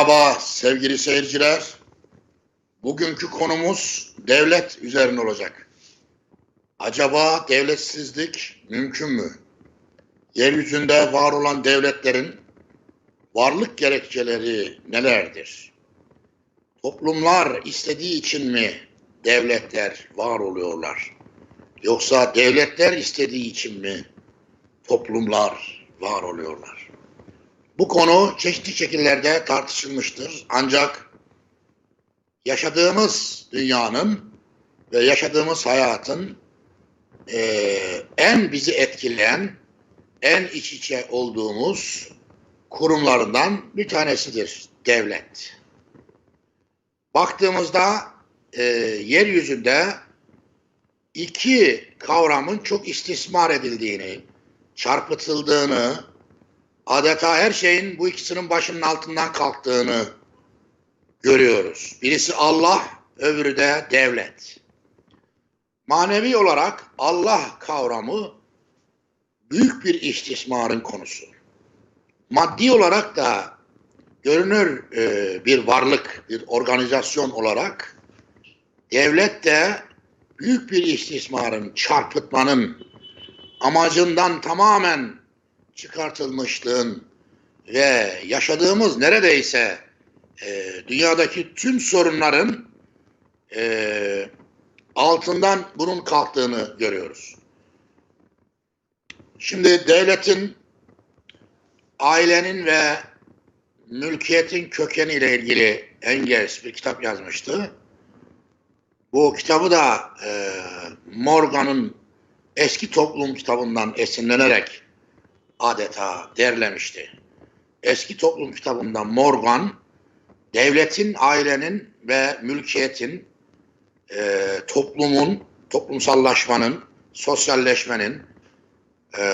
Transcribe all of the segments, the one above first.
Merhaba sevgili seyirciler. Bugünkü konumuz devlet üzerine olacak. Acaba devletsizlik mümkün mü? Yeryüzünde var olan devletlerin varlık gerekçeleri nelerdir? Toplumlar istediği için mi devletler var oluyorlar? Yoksa devletler istediği için mi toplumlar var oluyorlar? Bu konu çeşitli şekillerde tartışılmıştır. Ancak yaşadığımız dünyanın ve yaşadığımız hayatın eee, en bizi etkileyen, en iç içe olduğumuz kurumlarından bir tanesidir devlet. Baktığımızda eee yeryüzünde iki kavramın çok istismar edildiğini, çarpıtıldığını, adeta her şeyin bu ikisinin başının altından kalktığını görüyoruz. Birisi Allah, öbürü de devlet. Manevi olarak Allah kavramı büyük bir istismarın konusu. Maddi olarak da görünür e, bir varlık, bir organizasyon olarak devlet de büyük bir istismarın, çarpıtmanın amacından tamamen çıkartılmışlığın ve yaşadığımız neredeyse e, dünyadaki tüm sorunların e, altından bunun kalktığını görüyoruz. Şimdi devletin, ailenin ve mülkiyetin kökeniyle ilgili Engels bir kitap yazmıştı. Bu kitabı da e, Morgan'ın eski toplum kitabından esinlenerek adeta derlemişti. Eski toplum kitabında Morgan, devletin, ailenin ve mülkiyetin, e, toplumun, toplumsallaşmanın, sosyalleşmenin e,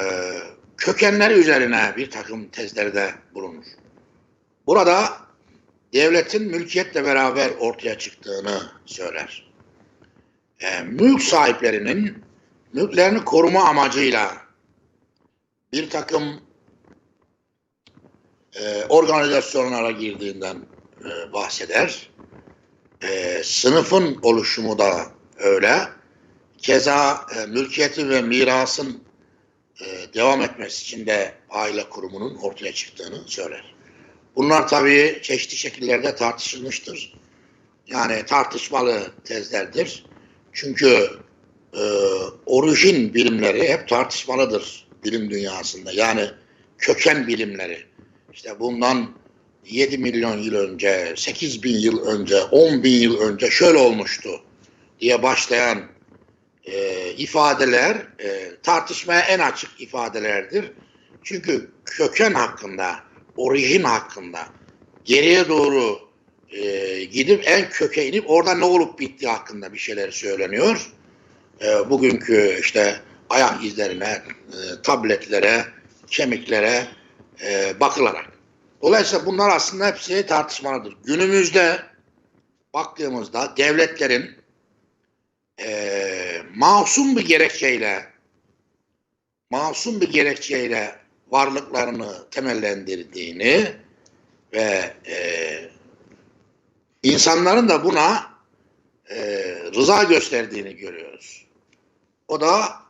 kökenleri üzerine bir takım tezlerde bulunur. Burada devletin mülkiyetle beraber ortaya çıktığını söyler. E, mülk sahiplerinin mülklerini koruma amacıyla bir takım e, organizasyonlara girdiğinden e, bahseder. E, sınıfın oluşumu da öyle. Keza e, mülkiyetin ve mirasın e, devam etmesi için de aile kurumunun ortaya çıktığını söyler. Bunlar tabii çeşitli şekillerde tartışılmıştır. Yani tartışmalı tezlerdir. Çünkü e, orijin bilimleri hep tartışmalıdır bilim dünyasında. Yani köken bilimleri. İşte bundan 7 milyon yıl önce, 8 bin yıl önce, 10 bin yıl önce şöyle olmuştu diye başlayan e, ifadeler e, tartışmaya en açık ifadelerdir. Çünkü köken hakkında, orijin hakkında geriye doğru e, gidip en köke inip orada ne olup bittiği hakkında bir şeyler söyleniyor. E, bugünkü işte ayak izlerine, e, tabletlere, kemiklere e, bakılarak. Dolayısıyla bunlar aslında hepsi tartışmalıdır. Günümüzde baktığımızda devletlerin e, masum bir gerekçeyle masum bir gerekçeyle varlıklarını temellendirdiğini ve e, insanların da buna e, rıza gösterdiğini görüyoruz. O da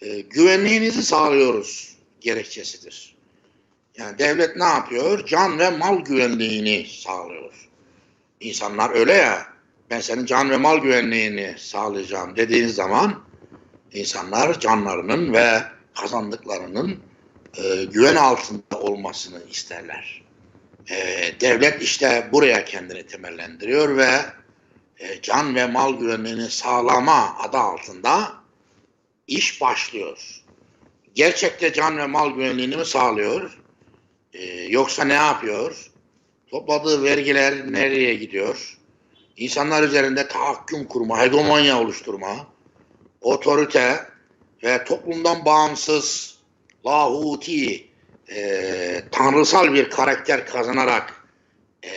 e, güvenliğinizi sağlıyoruz gerekçesidir. Yani devlet ne yapıyor? Can ve mal güvenliğini sağlıyor. İnsanlar öyle ya, ben senin can ve mal güvenliğini sağlayacağım dediğin zaman insanlar canlarının ve kazandıklarının e, güven altında olmasını isterler. E, devlet işte buraya kendini temellendiriyor ve e, can ve mal güvenliğini sağlama adı altında iş başlıyor. Gerçekte can ve mal güvenliğini mi sağlıyor? Ee, yoksa ne yapıyor? Topladığı vergiler nereye gidiyor? İnsanlar üzerinde tahakküm kurma, hegemonya oluşturma, otorite ve toplumdan bağımsız, lahuti, e, tanrısal bir karakter kazanarak e,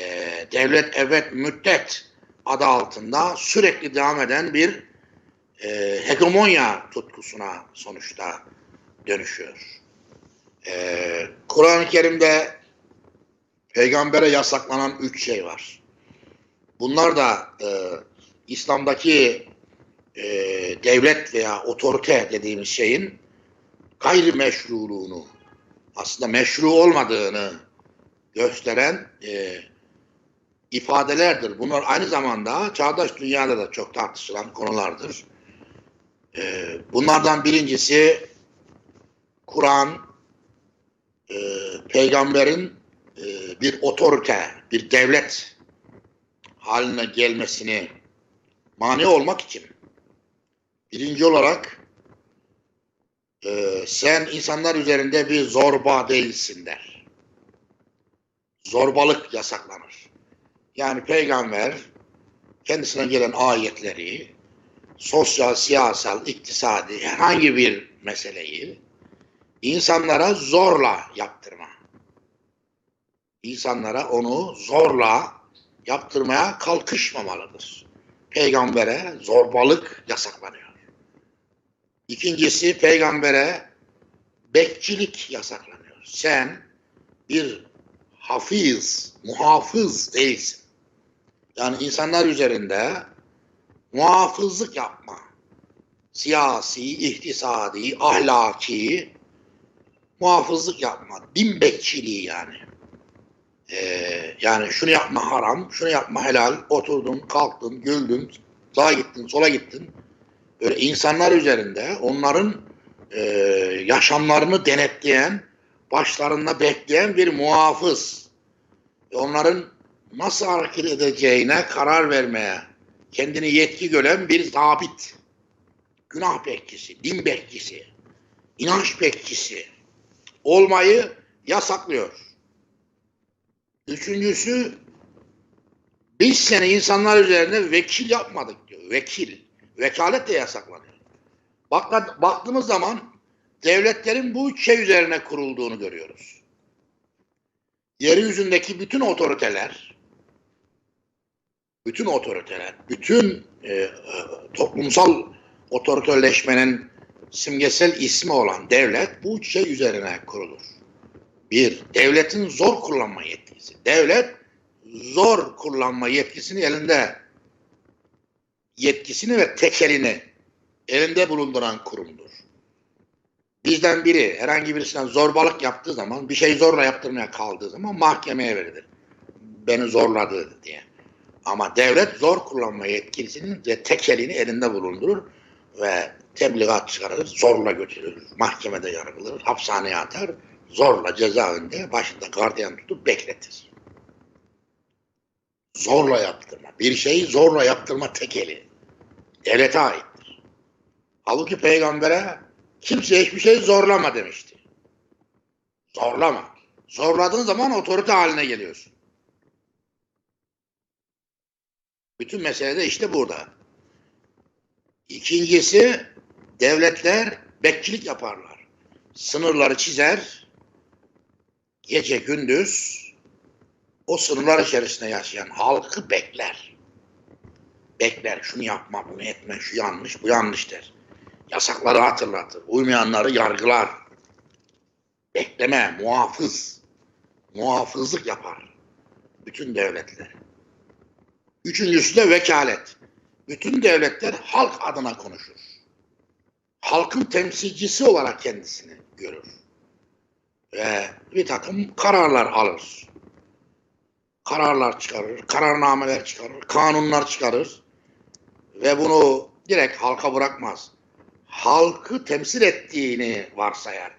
devlet evet müddet adı altında sürekli devam eden bir e, hegemonya tutkusuna sonuçta dönüşüyor. E, Kur'an-ı Kerim'de peygambere yasaklanan üç şey var. Bunlar da e, İslam'daki e, devlet veya otorite dediğimiz şeyin gayri aslında meşru olmadığını gösteren e, ifadelerdir. Bunlar aynı zamanda çağdaş dünyada da çok tartışılan konulardır. E, bunlardan birincisi Kur'an e, peygamberin e, bir otorite, bir devlet haline gelmesini mani olmak için birinci olarak e, sen insanlar üzerinde bir zorba değilsin der. Zorbalık yasaklanır. Yani peygamber kendisine gelen ayetleri sosyal, siyasal, iktisadi herhangi bir meseleyi insanlara zorla yaptırma. İnsanlara onu zorla yaptırmaya kalkışmamalıdır. Peygambere zorbalık yasaklanıyor. İkincisi peygambere bekçilik yasaklanıyor. Sen bir hafiz, muhafız değilsin. Yani insanlar üzerinde muhafızlık yapma. Siyasi, ihtisadi, ahlaki muhafızlık yapma. Din bekçiliği yani. Ee, yani şunu yapma haram, şunu yapma helal. Oturdun, kalktın, güldün, sağa gittin, sola gittin. Böyle insanlar üzerinde onların e, yaşamlarını denetleyen, başlarında bekleyen bir muhafız. Onların nasıl hareket edeceğine karar vermeye kendini yetki gören bir zabit. Günah bekçisi, din bekçisi, inanç bekçisi olmayı yasaklıyor. Üçüncüsü biz seni insanlar üzerine vekil yapmadık diyor. Vekil. Vekalet de yasaklanıyor. Bak, baktığımız zaman devletlerin bu şey üzerine kurulduğunu görüyoruz. Yeryüzündeki bütün otoriteler bütün otoriteler, bütün e, e, toplumsal otoriteleşmenin simgesel ismi olan devlet bu üç şey üzerine kurulur. Bir, devletin zor kullanma yetkisi. Devlet zor kullanma yetkisini elinde yetkisini ve tekelini elinde bulunduran kurumdur. Bizden biri herhangi birisinden zorbalık yaptığı zaman, bir şey zorla yaptırmaya kaldığı zaman mahkemeye verilir. Beni zorladı diye. Ama devlet zor kullanma yetkisinin ve tekelini elinde bulundurur ve tebligat çıkarır, zorla götürür, mahkemede yargılanır, hapishaneye atar, zorla cezaevinde başında gardiyan tutup bekletir. Zorla yaptırma. Bir şeyi zorla yaptırma tekeli. Devlete aittir. Halbuki peygambere kimse hiçbir şey zorlama demişti. Zorlama. Zorladığın zaman otorite haline geliyorsun. Bütün mesele de işte burada. İkincisi devletler bekçilik yaparlar. Sınırları çizer, gece gündüz o sınırlar içerisinde yaşayan halkı bekler. Bekler, şunu yapma, bunu etme, şu yanlış, bu yanlış der. Yasakları hatırlatır, uymayanları yargılar. Bekleme, muhafız, muhafızlık yapar bütün devletler. Üçüncüsü de vekalet. Bütün devletler halk adına konuşur. Halkın temsilcisi olarak kendisini görür. Ve bir takım kararlar alır. Kararlar çıkarır, kararnameler çıkarır, kanunlar çıkarır. Ve bunu direkt halka bırakmaz. Halkı temsil ettiğini varsayar.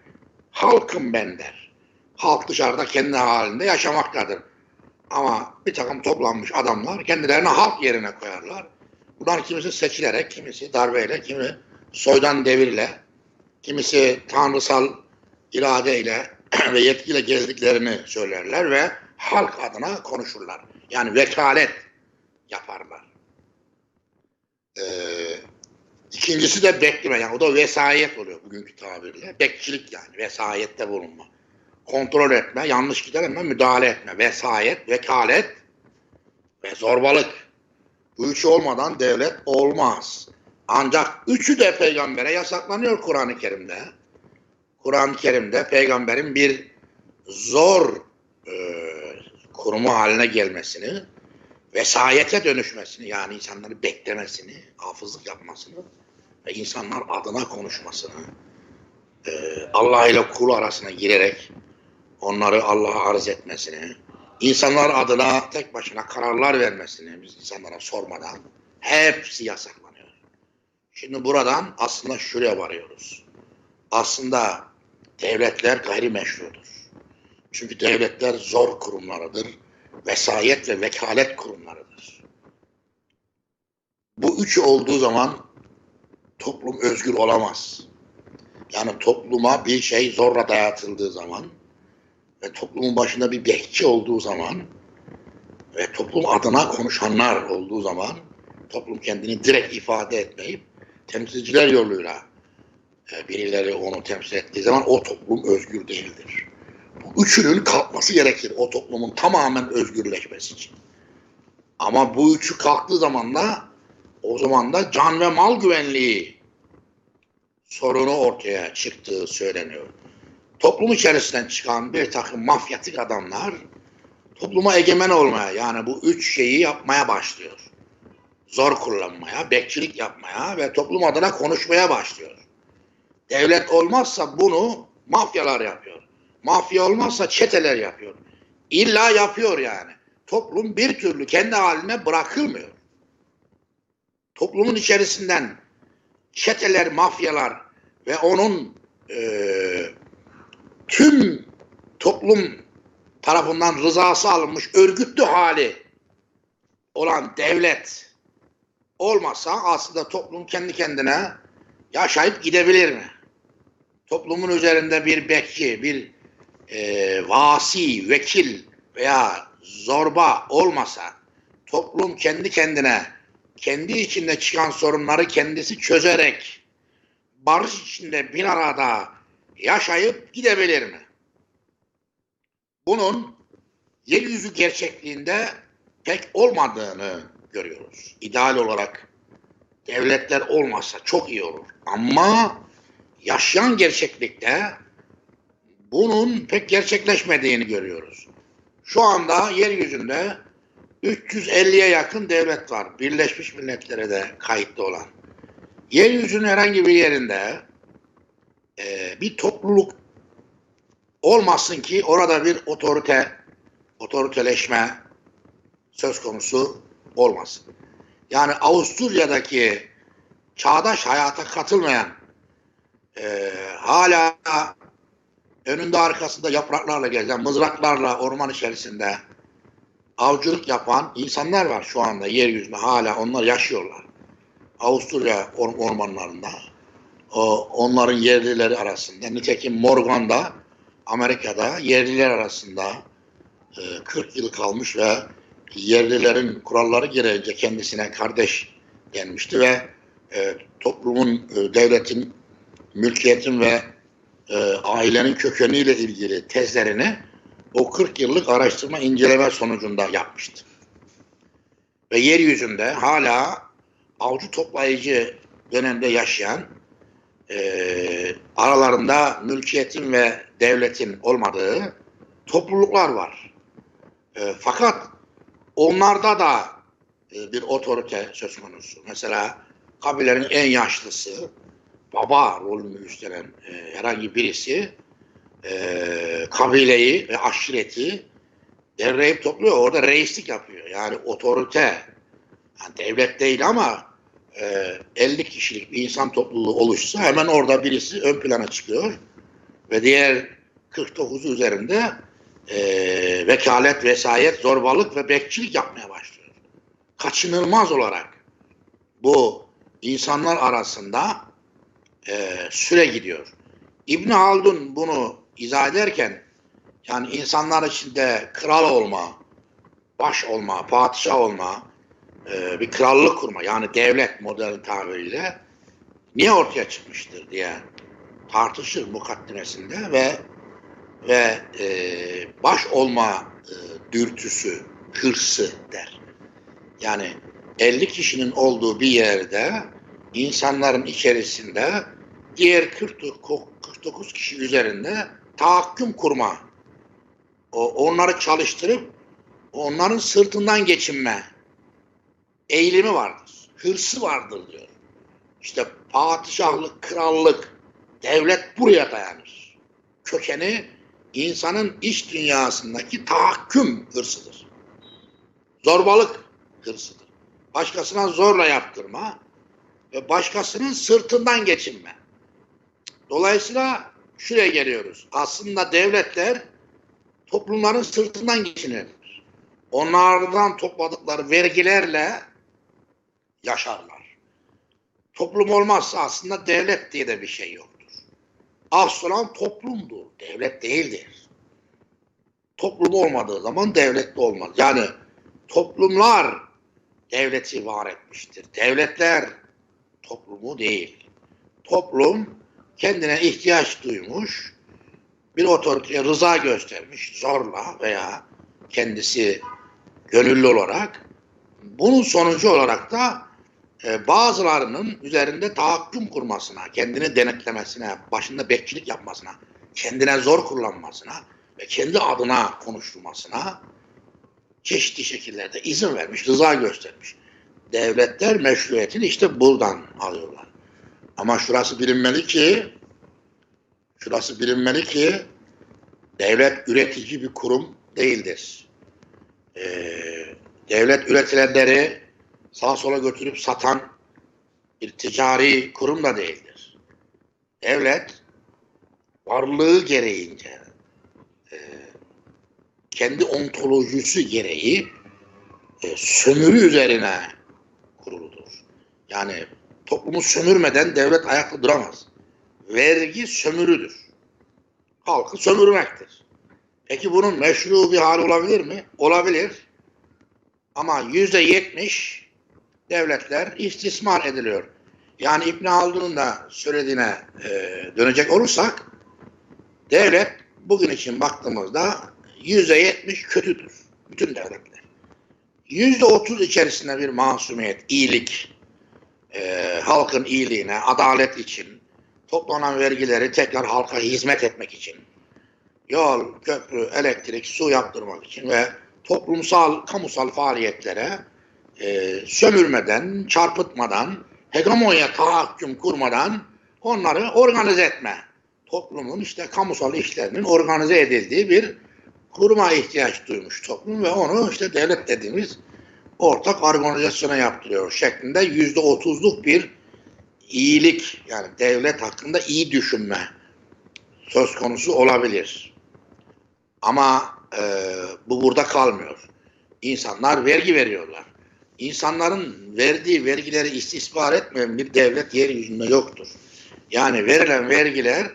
Halkım ben der. Halk dışarıda kendi halinde yaşamaktadır. Ama bir takım toplanmış adamlar kendilerini halk yerine koyarlar. Bunlar kimisi seçilerek, kimisi darbeyle, kimi soydan devirle, kimisi tanrısal iradeyle ve yetkiyle gezdiklerini söylerler ve halk adına konuşurlar. Yani vekalet yaparlar. Ee, ikincisi de bekleme. Yani o da vesayet oluyor bugünkü tabirle. Bekçilik yani. Vesayette bulunma kontrol etme, yanlış gider ama müdahale etme, vesayet, vekalet ve zorbalık. Bu üçü olmadan devlet olmaz. Ancak üçü de peygambere yasaklanıyor Kur'an-ı Kerim'de. Kur'an-ı Kerim'de peygamberin bir zor e, kurumu haline gelmesini, vesayete dönüşmesini yani insanları beklemesini, hafızlık yapmasını ve insanlar adına konuşmasını, e, Allah ile kul arasına girerek onları Allah'a arz etmesini, insanlar adına tek başına kararlar vermesini biz insanlara sormadan hepsi yasaklanıyor. Şimdi buradan aslında şuraya varıyoruz. Aslında devletler gayrimeşrudur. Çünkü devletler zor kurumlarıdır. Vesayet ve vekalet kurumlarıdır. Bu üçü olduğu zaman toplum özgür olamaz. Yani topluma bir şey zorla dayatıldığı zaman ve toplumun başında bir bekçi olduğu zaman ve toplum adına konuşanlar olduğu zaman toplum kendini direkt ifade etmeyip temsilciler yoluyla e, birileri onu temsil ettiği zaman o toplum özgür değildir. Bu üçünün kalkması gerekir o toplumun tamamen özgürleşmesi için. Ama bu üçü kalktığı zaman da o zaman da can ve mal güvenliği sorunu ortaya çıktığı söyleniyor. Toplum içerisinden çıkan bir takım mafyatik adamlar topluma egemen olmaya yani bu üç şeyi yapmaya başlıyor. Zor kullanmaya, bekçilik yapmaya ve toplum adına konuşmaya başlıyor. Devlet olmazsa bunu mafyalar yapıyor. Mafya olmazsa çeteler yapıyor. İlla yapıyor yani. Toplum bir türlü kendi haline bırakılmıyor. Toplumun içerisinden çeteler, mafyalar ve onun e, tüm toplum tarafından rızası alınmış örgütlü hali olan devlet olmasa aslında toplum kendi kendine yaşayıp gidebilir mi? Toplumun üzerinde bir bekçi, bir e, vasi, vekil veya zorba olmasa toplum kendi kendine kendi içinde çıkan sorunları kendisi çözerek barış içinde bir arada yaşayıp gidebilir mi? Bunun yeryüzü gerçekliğinde pek olmadığını görüyoruz. İdeal olarak devletler olmasa çok iyi olur. Ama yaşayan gerçeklikte bunun pek gerçekleşmediğini görüyoruz. Şu anda yeryüzünde 350'ye yakın devlet var. Birleşmiş Milletler'e de kayıtlı olan. Yeryüzünün herhangi bir yerinde e, bir topluluk olmasın ki orada bir otorite, otoriteleşme söz konusu olmasın. Yani Avusturya'daki çağdaş hayata katılmayan, e, hala önünde arkasında yapraklarla gezen, mızraklarla orman içerisinde avcılık yapan insanlar var şu anda yeryüzünde hala onlar yaşıyorlar. Avusturya or ormanlarında onların yerlileri arasında nitekim Morgan'da Amerika'da yerliler arasında e, 40 yıl kalmış ve yerlilerin kuralları gereğince kendisine kardeş denmişti ve e, toplumun, e, devletin, mülkiyetin ve e, ailenin kökeniyle ilgili tezlerini o 40 yıllık araştırma inceleme sonucunda yapmıştı. Ve yeryüzünde hala avcı toplayıcı dönemde yaşayan e, aralarında mülkiyetin ve devletin olmadığı topluluklar var. E, fakat onlarda da e, bir otorite söz konusu. Mesela kabilenin en yaşlısı baba rolünü üstlenen e, herhangi birisi e, kabileyi ve aşireti derleyip topluyor. Orada reislik yapıyor. Yani otorite. Yani devlet değil ama 50 kişilik bir insan topluluğu oluşsa hemen orada birisi ön plana çıkıyor. Ve diğer 49'u üzerinde e, vekalet, vesayet, zorbalık ve bekçilik yapmaya başlıyor. Kaçınılmaz olarak bu insanlar arasında e, süre gidiyor. İbn Haldun bunu izah ederken yani insanlar içinde kral olma, baş olma, padişah olma, e, bir krallık kurma yani devlet modern tabiriyle niye ortaya çıkmıştır diye tartışır mukaddimesinde ve ve e, baş olma e, dürtüsü, hırsı der. Yani 50 kişinin olduğu bir yerde insanların içerisinde diğer 49 kişi üzerinde tahakküm kurma, o, onları çalıştırıp onların sırtından geçinme eğilimi vardır. Hırsı vardır diyor. İşte padişahlık, krallık, devlet buraya dayanır. Kökeni insanın iç dünyasındaki tahakküm hırsıdır. Zorbalık hırsıdır. Başkasına zorla yaptırma ve başkasının sırtından geçinme. Dolayısıyla şuraya geliyoruz. Aslında devletler toplumların sırtından geçinirler. Onlardan topladıkları vergilerle yaşarlar. Toplum olmazsa aslında devlet diye de bir şey yoktur. Asıl olan toplumdur, devlet değildir. Toplum olmadığı zaman devlet de olmaz. Yani toplumlar devleti var etmiştir. Devletler toplumu değil. Toplum kendine ihtiyaç duymuş, bir otoriteye rıza göstermiş zorla veya kendisi gönüllü olarak bunun sonucu olarak da e, bazılarının üzerinde tahakküm kurmasına, kendini denetlemesine, başında bekçilik yapmasına, kendine zor kullanmasına ve kendi adına konuşturmasına çeşitli şekillerde izin vermiş, rıza göstermiş. Devletler meşruiyetini işte buradan alıyorlar. Ama şurası bilinmeli ki şurası bilinmeli ki devlet üretici bir kurum değildir. Ee, devlet üretilenleri sağa sola götürüp satan bir ticari kurum da değildir. Devlet varlığı gereğince e, kendi ontolojisi gereği e, sömürü üzerine kuruludur. Yani toplumu sömürmeden devlet ayakta duramaz. Vergi sömürüdür. Halkı sömürmektir. Peki bunun meşru bir hali olabilir mi? Olabilir. Ama yüzde yetmiş devletler istismar ediliyor. Yani İbn Haldun'un da söylediğine e, dönecek olursak devlet bugün için baktığımızda yüzde yetmiş kötüdür. Bütün devletler. Yüzde otuz içerisinde bir masumiyet, iyilik, e, halkın iyiliğine, adalet için, toplanan vergileri tekrar halka hizmet etmek için, yol, köprü, elektrik, su yaptırmak için ve toplumsal, kamusal faaliyetlere e, sömürmeden, çarpıtmadan, hegemonya tahakküm kurmadan onları organize etme. Toplumun işte kamusal işlerinin organize edildiği bir kuruma ihtiyaç duymuş toplum ve onu işte devlet dediğimiz ortak organizasyona yaptırıyor şeklinde yüzde otuzluk bir iyilik yani devlet hakkında iyi düşünme söz konusu olabilir. Ama e, bu burada kalmıyor. İnsanlar vergi veriyorlar. İnsanların verdiği vergileri istismar etmeyen bir devlet yeryüzünde yoktur. Yani verilen vergiler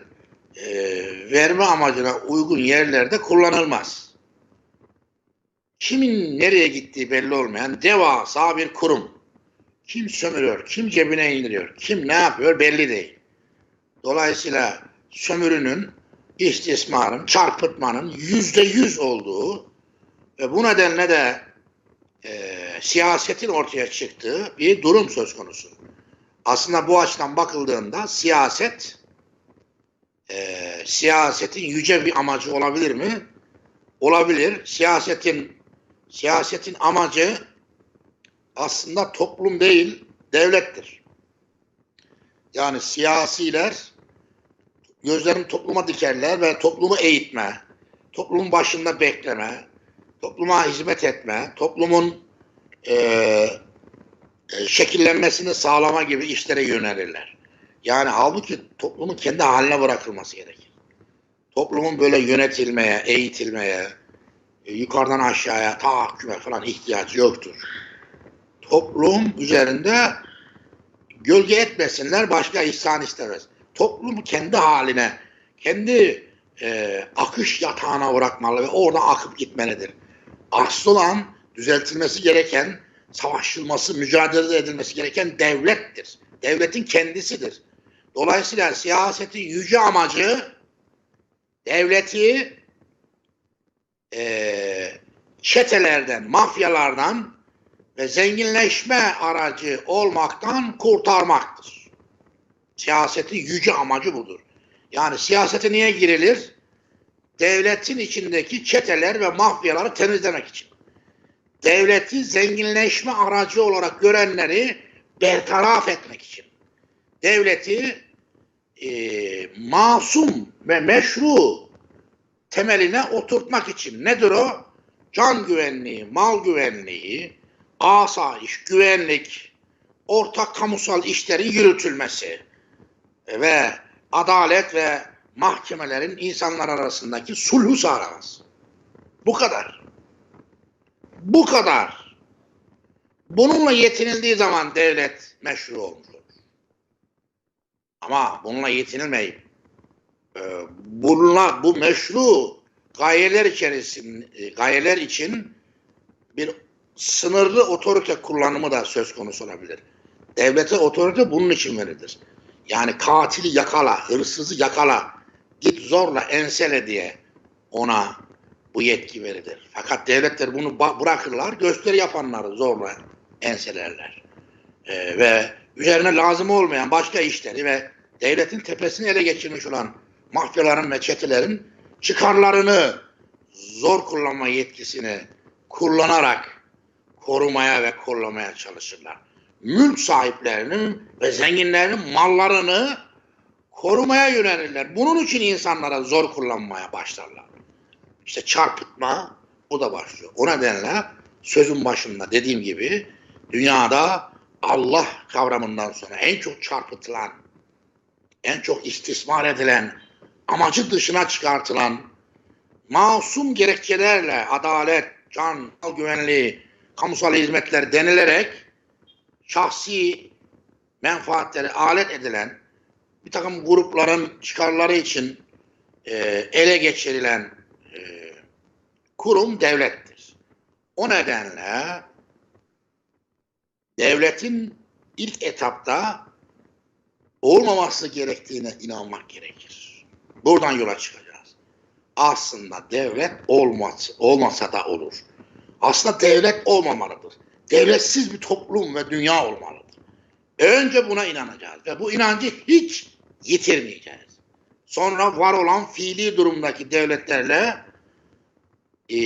e, verme amacına uygun yerlerde kullanılmaz. Kimin nereye gittiği belli olmayan devasa bir kurum. Kim sömürüyor, kim cebine indiriyor, kim ne yapıyor belli değil. Dolayısıyla sömürünün, istismarın, çarpıtmanın yüzde yüz olduğu ve bu nedenle de e, siyasetin ortaya çıktığı bir durum söz konusu. Aslında bu açıdan bakıldığında siyaset e, siyasetin yüce bir amacı olabilir mi? Olabilir. Siyasetin siyasetin amacı aslında toplum değil, devlettir. Yani siyasiler gözlerini topluma dikerler ve toplumu eğitme, toplumun başında bekleme, topluma hizmet etme, toplumun e, e, şekillenmesini sağlama gibi işlere yönelirler. Yani halbuki toplumun kendi haline bırakılması gerekir. Toplumun böyle yönetilmeye, eğitilmeye, e, yukarıdan aşağıya tahakküme falan ihtiyacı yoktur. Toplum üzerinde gölge etmesinler, başka ihsan istemez. Toplum kendi haline, kendi e, akış yatağına bırakmalı ve oradan akıp gitmelidir. Asıl olan düzeltilmesi gereken, savaşılması, mücadele edilmesi gereken devlettir. Devletin kendisidir. Dolayısıyla siyasetin yüce amacı devleti e, çetelerden, mafyalardan ve zenginleşme aracı olmaktan kurtarmaktır. Siyasetin yüce amacı budur. Yani siyasete niye girilir? Devletin içindeki çeteler ve mafyaları temizlemek için. devleti zenginleşme aracı olarak görenleri bertaraf etmek için. Devleti e, masum ve meşru temeline oturtmak için. Nedir o? Can güvenliği, mal güvenliği, asayiş, güvenlik, ortak kamusal işlerin yürütülmesi ve adalet ve mahkemelerin insanlar arasındaki sulhu sağlaması. Bu kadar. Bu kadar. Bununla yetinildiği zaman devlet meşru olmuş olur. Ama bununla yetinilmeyip e, bununla bu meşru gayeler içerisinde gayeler için bir sınırlı otorite kullanımı da söz konusu olabilir. Devlete otorite bunun için verilir. Yani katili yakala, hırsızı yakala, git zorla ensele diye ona bu yetki verilir. Fakat devletler bunu bırakırlar, gösteri yapanları zorla enselerler. Ee, ve üzerine lazım olmayan başka işleri ve devletin tepesini ele geçirmiş olan mafyaların ve çetelerin çıkarlarını zor kullanma yetkisini kullanarak korumaya ve kollamaya çalışırlar. Mülk sahiplerinin ve zenginlerin mallarını korumaya yönelirler. Bunun için insanlara zor kullanmaya başlarlar. İşte çarpıtma bu da başlıyor. O nedenle sözün başında dediğim gibi dünyada Allah kavramından sonra en çok çarpıtılan, en çok istismar edilen, amacı dışına çıkartılan, masum gerekçelerle adalet, can, güvenliği, kamusal hizmetler denilerek şahsi menfaatleri alet edilen bir takım grupların çıkarları için e, ele geçirilen e, kurum devlettir. O nedenle devletin ilk etapta olmaması gerektiğine inanmak gerekir. Buradan yola çıkacağız. Aslında devlet olmaz, olmasa da olur. Aslında devlet olmamalıdır. Devletsiz bir toplum ve dünya olmalıdır. Önce buna inanacağız ve bu inancı hiç yitirmeyeceğiz. Sonra var olan fiili durumdaki devletlerle e,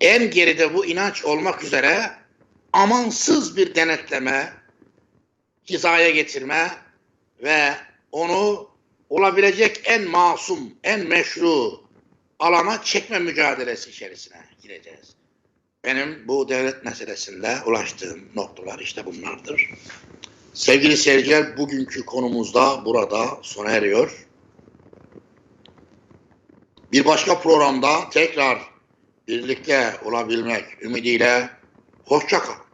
en geride bu inanç olmak üzere amansız bir denetleme, hizaya getirme ve onu olabilecek en masum, en meşru alana çekme mücadelesi içerisine gireceğiz. Benim bu devlet meselesinde ulaştığım noktalar işte bunlardır. Sevgili seyirciler bugünkü konumuzda burada sona eriyor. Bir başka programda tekrar birlikte olabilmek ümidiyle hoşça kalın.